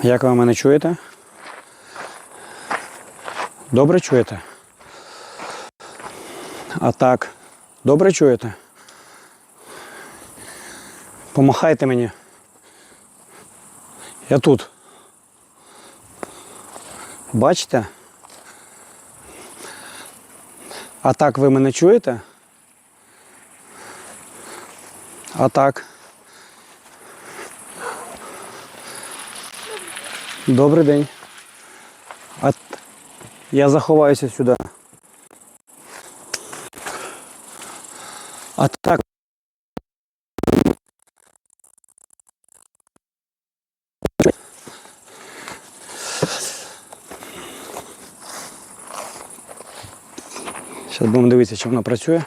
Як ви мене чуєте? Добре чуєте? А так, добре чуєте? Помахайте мені. Я тут. Бачите? А так ви мене чуєте? А так. Добрий день. А я заховаюся сюди. А так. Зараз будемо дивитися, чи вона працює.